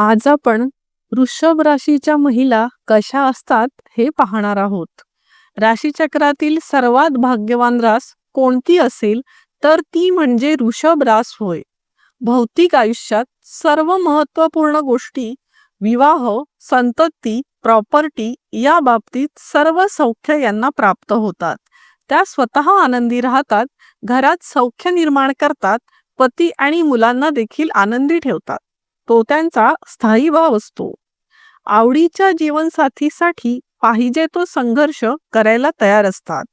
आज आपण वृषभ राशीच्या महिला कशा असतात हे पाहणार आहोत. राशीचक्रातील सर्वात भाग्यवान रास कोणती असेल? तर ती म्हणजे वृषभ रास होय. भौतिक आयुष्यात सर्व महत्त्वपूर्ण गोष्टी विवाह संतती प्रॉपर्टी या बाबतीत सर्व सौख्य यांना प्राप्त होतात. त्या स्वतः आनंदी राहतात घरात सौख्य निर्माण करतात पती आणि मुलांना देखील आनंदी ठेवतात. तो त्यांचा स्थायी भाव असतो. आवडीच्या जीवनसाथीसाठी पाहिजे तो संघर्ष करायला तयार असतात.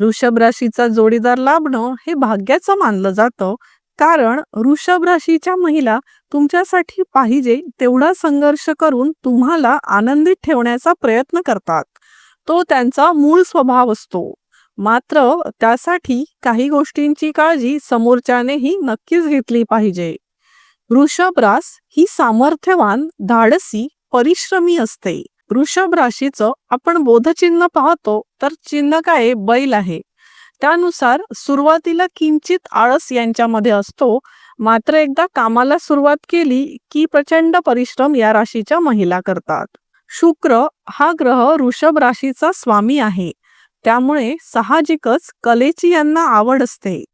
वृषभ राशीचा जोडीदार लाभणं हे भाग्याचं मानलं जातं. कारण वृषभ राशीच्या महिला तुमच्यासाठी पाहिजे तेवढा संघर्ष करून तुम्हाला आनंदित ठेवण्याचा प्रयत्न करतात. तो त्यांचा मूळ स्वभाव असतो. मात्र त्यासाठी काही गोष्टींची काळजी समोरच्यानेही नक्कीच घेतली पाहिजे. वृषभ रास ही सामर्थ्यवान धाडसी परिश्रमी असते. वृषभ राशीचं आपण बोधचिन्ह पाहतो तर चिन्ह काय? बैल आहे. त्यानुसार सुरुवातीला किंचित आळस यांच्यामध्ये असतो. मात्र एकदा कामाला सुरुवात केली की प्रचंड परिश्रम या राशीच्या महिला करतात. शुक्र हा ग्रह वृषभ राशीचा स्वामी आहे. त्यामुळे साहजिकच कलेची यांना आवड असते.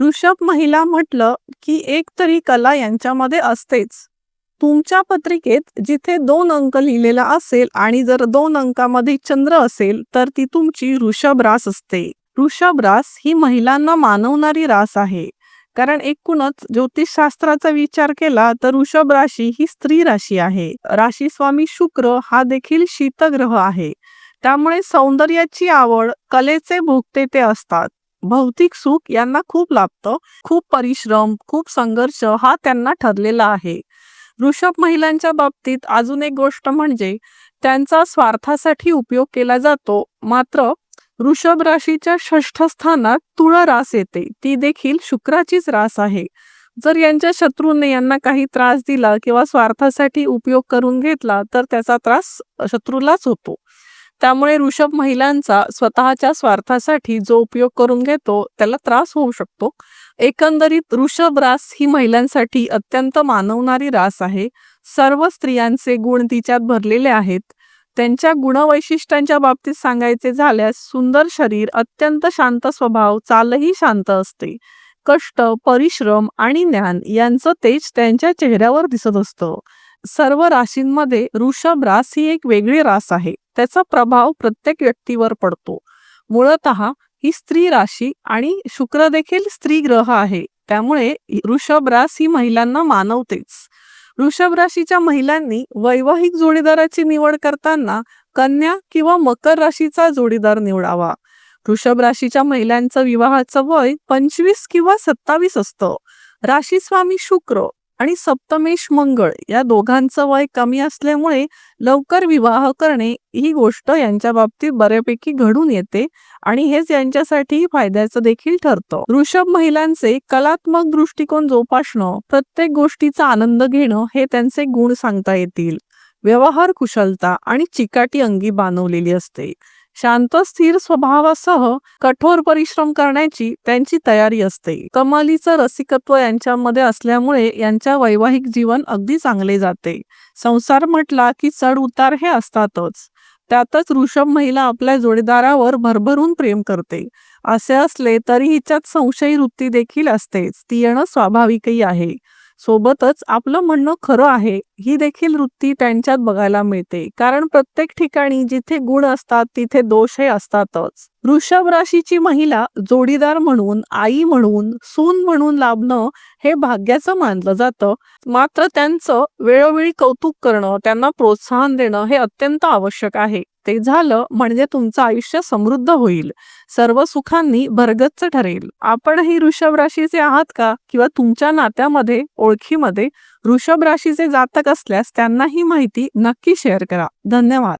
ऋषभ महिला म्हटलं की एक तरी कला यांच्यामध्ये असतेच. तुमच्या पत्रिकेत जिथे दोन अंक लिहिलेला असेल आणि जर दोन अंकामध्ये चंद्र असेल तर ती तुमची ऋषभ रास असते. ऋषभ रास ही महिलांना मानवणारी रास आहे. कारण एकूणच ज्योतिषशास्त्राचा विचार केला तर ऋषभ राशी ही स्त्री राशी आहे. राशी स्वामी शुक्र हा देखील शीतग्रह आहे. त्यामुळे सौंदर्याची आवड कलेचे भोगते ते असतात. भौतिक सुख यांना खूप लाभतं. खूप परिश्रम खूप संघर्ष हा त्यांना ठरलेला आहे. ऋषभ महिलांच्या बाबतीत अजून एक गोष्ट म्हणजे त्यांचा स्वार्थासाठी उपयोग केला जातो. मात्र ऋषभ राशीच्या षष्ठ स्थानात तुळ रास येते. ती देखील शुक्राचीच रास आहे. जर यांच्या शत्रूने यांना काही त्रास दिला किंवा स्वार्थासाठी उपयोग करून घेतला तर त्याचा त्रास शत्रूलाच होतो. त्यामुळे ऋषभ महिलांचा स्वतःच्या स्वार्थासाठी जो उपयोग करून घेतो त्याला त्रास होऊ शकतो. एकंदरीत ऋषभ रास ही महिलांसाठी अत्यंत मानवणारी रास आहे. सर्व स्त्रियांचे गुण तिच्यात भरलेले आहेत. त्यांच्या गुणवैशिष्ट्यांच्या बाबतीत सांगायचे झाल्यास सुंदर शरीर अत्यंत शांत स्वभाव चालही शांत असते. कष्ट परिश्रम आणि ज्ञान यांचं तेज त्यांच्या चेहऱ्यावर दिसत असतं. सर्व राशींमध्ये ऋषभ रास ही एक वेगळी रास आहे. त्याचा प्रभाव प्रत्येक व्यक्तीवर पडतो. मुळत ही स्त्री राशी आणि शुक्र देखील स्त्री ग्रह आहे. त्यामुळे ऋषभ रास ही महिलांना मानवतेच. वृषभ राशीच्या महिलांनी वैवाहिक जोडीदाराची निवड करताना कन्या किंवा मकर राशीचा जोडीदार निवडावा. वृषभ राशीच्या महिलांचं विवाहाचं वय पंचवीस किंवा सत्तावीस असतं. राशी स्वामी शुक्र आणि सप्तमेश मंगळ या दोघांचं वय कमी असल्यामुळे लवकर विवाह करणे ही गोष्ट यांच्या बाबतीत बऱ्यापैकी घडून येते आणि हेच यांच्यासाठी फायद्याचं देखील ठरतं. वृषभ महिलांचे कलात्मक दृष्टिकोन जोपासणं प्रत्येक गोष्टीचा आनंद घेणं हे त्यांचे गुण सांगता येतील. व्यवहार कुशलता आणि चिकाटी अंगी बांधवलेली असते. शांत स्थिर स्वभावासह कठोर परिश्रम करण्याची त्यांची तयारी असते. कमालीचं रसिकत्व यांच्यामध्ये असल्यामुळे यांच्या वैवाहिक जीवन अगदी चांगले जाते. संसार म्हटला की चढ उतार हे असतातच. त्यातच ऋषभ महिला आपल्या जोडीदारावर भरभरून प्रेम करते. असे असले तरी हिच्यात संशयी वृत्ती देखील असतेच. ती येणं स्वाभाविकही आहे. सोबतच आपलं म्हणणं खरं आहे ही देखील वृत्ती त्यांच्यात बघायला मिळते. कारण प्रत्येक ठिकाणी जिथे गुण असतात तिथे दोष हे असतातच. वृषभ राशीची महिला जोडीदार म्हणून आई म्हणून सून म्हणून लाभणं हे भाग्याचं मानलं जातं. मात्र त्यांचं वेळोवेळी कौतुक करणं त्यांना प्रोत्साहन देणं हे अत्यंत आवश्यक आहे. ते झालं म्हणजे तुमचं आयुष्य समृद्ध होईल. सर्व सुखांनी भरगच्च ठरेल. आपणही वृषभ राशीचे आहात का? किंवा तुमच्या नात्यामध्ये ओळखीमध्ये वृषभ राशीचे जातक असल्यास त्यांना ही माहिती नक्की शेअर करा. धन्यवाद.